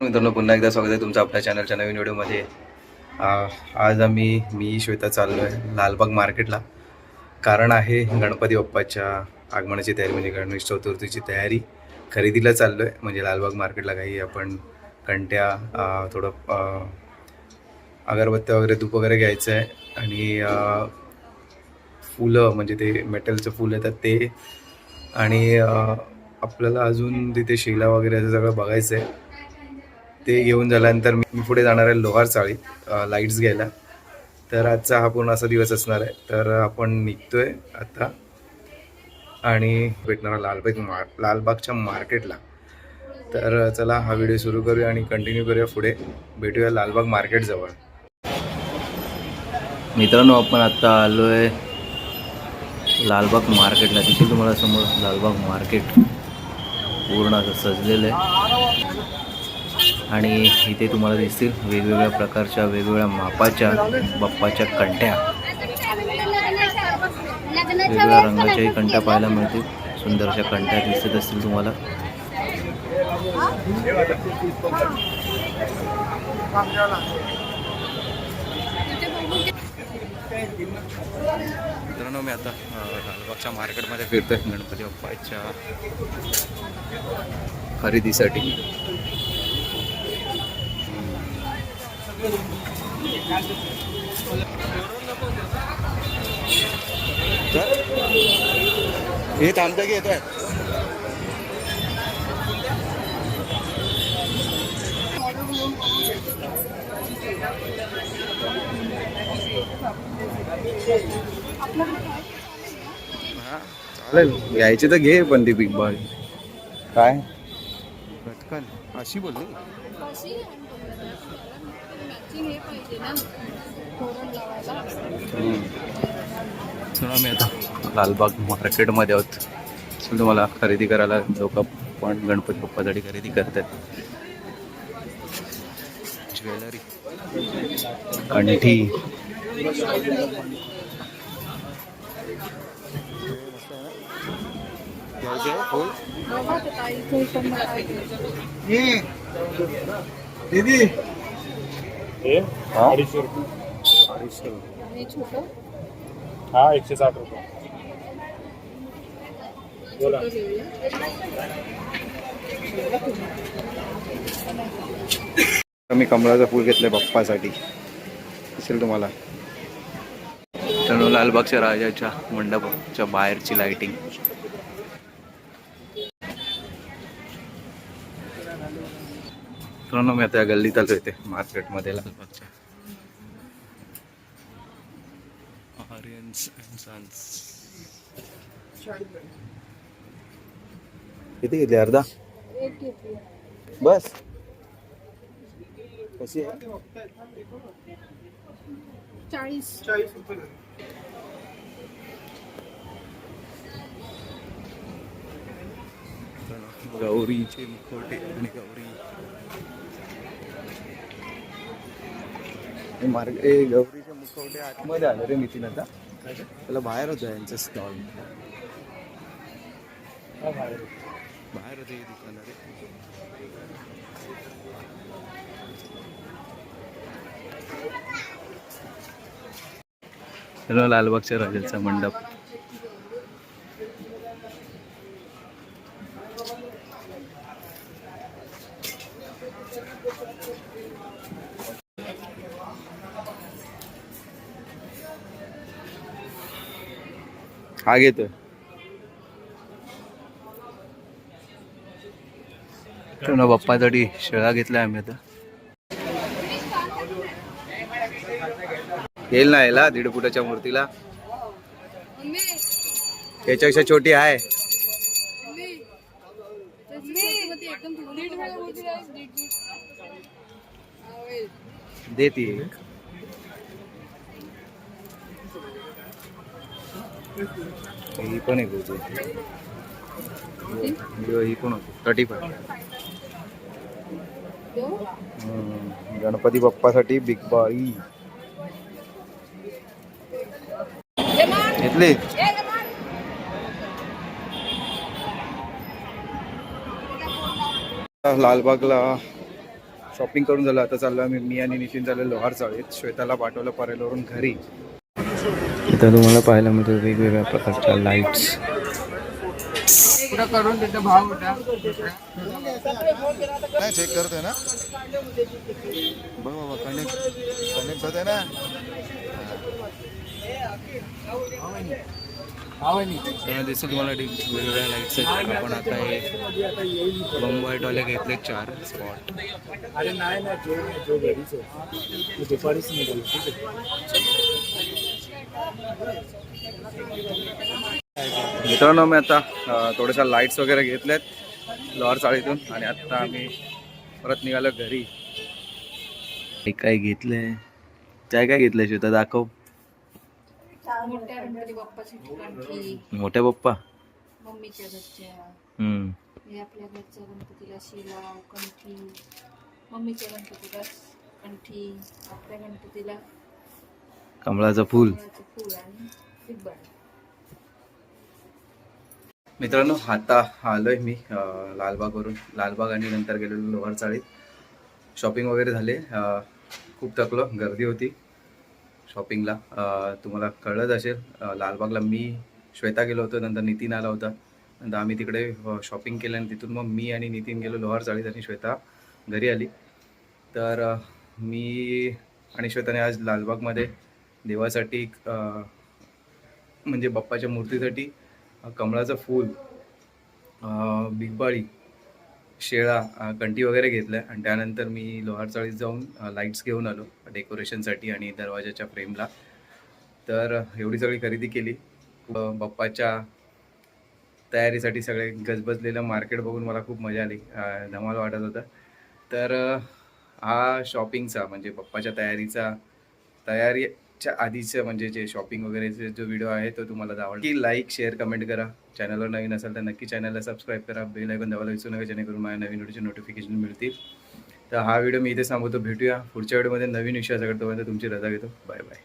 मित्रांनो पुन्हा एकदा स्वागत आहे तुमचं आपल्या चॅनलच्या नवीन व्हिडिओमध्ये. आज आम्ही मी श्वेता चाललो आहे लालबाग मार्केटला. कारण आहे गणपती बाप्पाच्या आगमनाची तयारी म्हणजे गणेश चतुर्थीची तयारी. खरेदीला चाललो आहे म्हणजे लालबाग मार्केटला काही आपण कंट्या थोडं अगरबत्त्या वगैरे धूप वगैरे घ्यायचं आहे आणि फुलं म्हणजे ते मेटलचं फुल येतात ते. आणि आपल्याला अजून तिथे शिला वगैरे असं सगळं बघायचं आहे ते घेऊन झाल्यानंतर मी पुढे जाणार आहे लोहार चाळी लाईट्स घ्यायला. तर आजचा हा पूर्ण असा दिवस असणार आहे. तर आपण निघतोय आता आणि भेटणार लालबाग मा लालबागच्या मार्केटला. तर चला हा व्हिडिओ सुरू करूया आणि कंटिन्यू करूया पुढे. भेटूया लालबाग मार्केटजवळ मित्रांनो आपण आत्ता आलो आहे लालबाग मार्केटला. तिथे तुम्हाला समोर लालबाग मार्केट पूर्ण असं सजलेलं आहे. आणि इथे तुम्हाला दिसतील वेगवेगळ्या प्रकारच्या वेगवेगळ्या मापाच्या बाप्पाच्या कंट्या. वेगवेगळ्या रंगाच्याही कंट्या पाहायला मिळतील. सुंदरशा कंट्या दिसत असतील तुम्हाला. मित्रांनो मी आता लालबागच्या मार्केटमध्ये फिरतोय गणपती बाप्पाच्या खरेदीसाठी. हे थांबतं की येतोय? हा, चालेल. घ्यायची तर घे पण ती बिग बॉल काय? पटकन. अशी बोलली. चला मी आता लालबाग मार्केटमध्ये आहोत. चल तुम्हाला खरेदी करायला लोक पण गणपती बाप्पासाठी खरेदी करतात. ज्वेलरी. कंठी दीदी. हे हा? अडीचशे रुपये. हा एकशे साठ रुपये. बोला. मी कमळाचं फूल घेतलंय बाप्पासाठी. दिसेल तुम्हाला. तर लालबागच्या राजाच्या मंडपाच्या बाहेरची लाइटिंग मित्रांनो मी आता या गल्लीत आलो इथे मार्केटमध्ये. लालबागच्या आर्यन्स अँड सन्स किती घेतली अर्धा? बस. कशी आहे? चाळीस. गौरीचे मुखवटे आणि गौरी. हे मार्ग ए गौरीचे मुखवटे आतमध्ये आले रे नितीन आता. त्याला बाहेर होतं यांचं स्टॉल बाहेर होते दुकान रे चलो लालबागच्या राजाचा मंडप. हा घेतोय. ना बाप्पासाठी शेळा घेतलाय आम्ही आता. येईल ना याला दीड फुटाच्या मूर्तीला. याच्यापेक्षा छोटी आहे. दे ती एक. ही पण एक होती ही पण होती. थर्टी फाय गणपती बाप्पासाठी बिग बाई घेतली? लालबागला शॉपिंग करून झालं. आता चाललो आम्ही मी आणि नितीन झालं लोहार चाळीत. श्वेताला पाठवलं परेलवरून घरी. इथं तुम्हाला पाहायला मिळतं वेगवेगळ्या प्रकारच्या लाईट्स नाही चेक करतोय ना? बघ बाबा कनेक्ट कनेक्ट होत आहे ना दिसतं तुम्हाला वेगवेगळ्या लाईट्स आहेत. आपण आता हे बंबाईटवाले घेतले चार स्पॉट अरे नाही नाही दुपारीच निघालो ठीक आहे. मित्रांनो मी आता थोड्याशा लाईट्स वगैरे घेतल्यात लोहार चाळीतून आणि आता आम्ही परत निघालो घरी. काय घेतलंय? काय काय घेतलंय श्वेता? दाखव. मोठ्या पप्पा? मम्मीच्या घरच्या. हम्म. हे आपल्या घरच्या गणपतीला शिला कंठी. मम्मीच्या गणपतीला कंठी आपल्या गणपतीला कमळाचं फुल. फूल आणि मित्रांनो आता आलोय मी लालबागवरून. लालबाग आणि नंतर गेलेलो लोहार चाळीत शॉपिंग वगैरे झाले. खूप थकलो गर्दी होती शॉपिंगला. तुम्हाला कळलंच असेल लालबागला मी श्वेता गेलो होतो नंतर नितीन आला होता. नंतर आम्ही तिकडे शॉपिंग केलं आणि तिथून मग मी आणि नितीन गेलो लोहार चाळीत आणि श्वेता घरी आली. तर मी आणि श्वेताने आज लालबागमध्ये देवासाठी म्हणजे बाप्पाच्या मूर्तीसाठी कमळाचं फूल बिगबाळी शेळा कंटी वगैरे घेतल्या. आणि त्यानंतर मी लोहार चाळीत जाऊन लाईट्स घेऊन आलो डेकोरेशनसाठी आणि दरवाजाच्या फ्रेमला तर एवढी सगळी खरेदी केली. बाप्पाच्या तयारीसाठी सगळे गजबजलेलं मार्केट बघून मला खूप मजा आली. धमाल वाटत होता. तर हा शॉपिंगचा म्हणजे बाप्पाच्या तयारीचा तयारी च्या आधीचं म्हणजे जे शॉपिंग वगैरेचे जो व्हिडिओ आहे तो तुम्हाला आवडला. की लाईक शेअर कमेंट करा. चॅनलवर नवीन असेल तर नक्की चॅनलला सबस्क्राईब करा. बेल ऐकून दाबायला विसरू नका जेणेकरून माझ्या नवीन व्हिडिओचे नोटिफिकेशन मिळतील. तर हा व्हिडिओ मी इथे सांगतो भेटूया पुढच्या व्हिडिओमध्ये नवीन विषयासकडे तोपर्यंत तुमची रजा घेतो. Bye bye